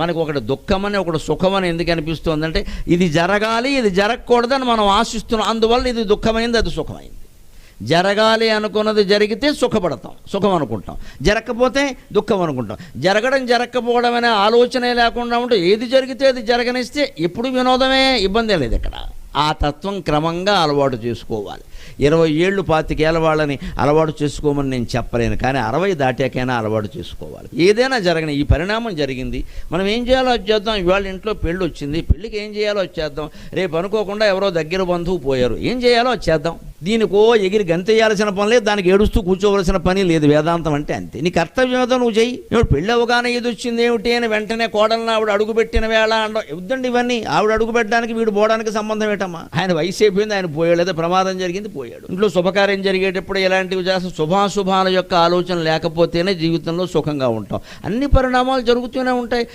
మనకు ఒకటి దుఃఖమని ఒకటి సుఖమని ఎందుకు అనిపిస్తుందంటే ఇది జరగాలి ఇది జరగకూడదని మనం ఆశిస్తున్నాం. అందువల్ల ఇది దుఃఖమైంది అది సుఖమైంది. జరగాలి అనుకున్నది జరిగితే సుఖపడతాం సుఖం అనుకుంటాం జరగకపోతే దుఃఖం అనుకుంటాం జరగడం జరగకపోవడం అనే ఆలోచనే లేకుండా ఉంటే ఏది జరిగితే అది జరగనిస్తే ఎప్పుడు వినోదమే ఇబ్బంది లేదు ఇక్కడ. ఆ తత్వం క్రమంగా అలవాటు చేసుకోవాలి. ఇరవై ఏళ్ళు పాతికేళ్ళ వాళ్ళని అలవాటు చేసుకోమని నేను చెప్పలేను కానీ అరవై దాటాకైనా అలవాటు చేసుకోవాలి. ఏదైనా జరగని ఈ పరిణామం జరిగింది. మనం ఏం చేయాలో వచ్చేద్దాం చేద్దాం. ఇవాళ ఇంట్లో పెళ్ళి వచ్చింది. పెళ్ళికి ఏం చేయాలో వచ్చేద్దాం రేపు అనుకోకుండా ఎవరో దగ్గర బంధువు పోయారు. ఏం చేయాలో వచ్చేద్దాం దీనికో ఎగిరి గంతేయాల్సిన పని లేదు దానికి ఏడుస్తూ కూర్చోవలసిన పని లేదు. వేదాంతం అంటే అంతే. నీ కర్తవ్యం ఏదో నువ్వు చెయ్యి. ఇప్పుడు పెళ్ళి అవగానే ఏది వచ్చింది ఏమిటి అని వెంటనే కోడలను ఆవిడ అడుగుపెట్టిన వేళ అండ వద్దండి ఇవన్నీ. ఆవిడ అడుగుపెట్టడానికి వీడు పోవడానికి సంబంధం ఏటమ్మా? ఆయన వయసు అయిపోయింది ఆయన పోయాడు. లేదా ప్రమాదం జరిగింది పోయాడు. ఇంట్లో శుభకార్యం జరిగేటప్పుడు ఎలాంటివి చేస్తాం? శుభాశుభాల యొక్క ఆలోచన లేకపోతేనే జీవితంలో సుఖంగా ఉంటాం. అన్ని పరిణామాలు జరుగుతూనే ఉంటాయి.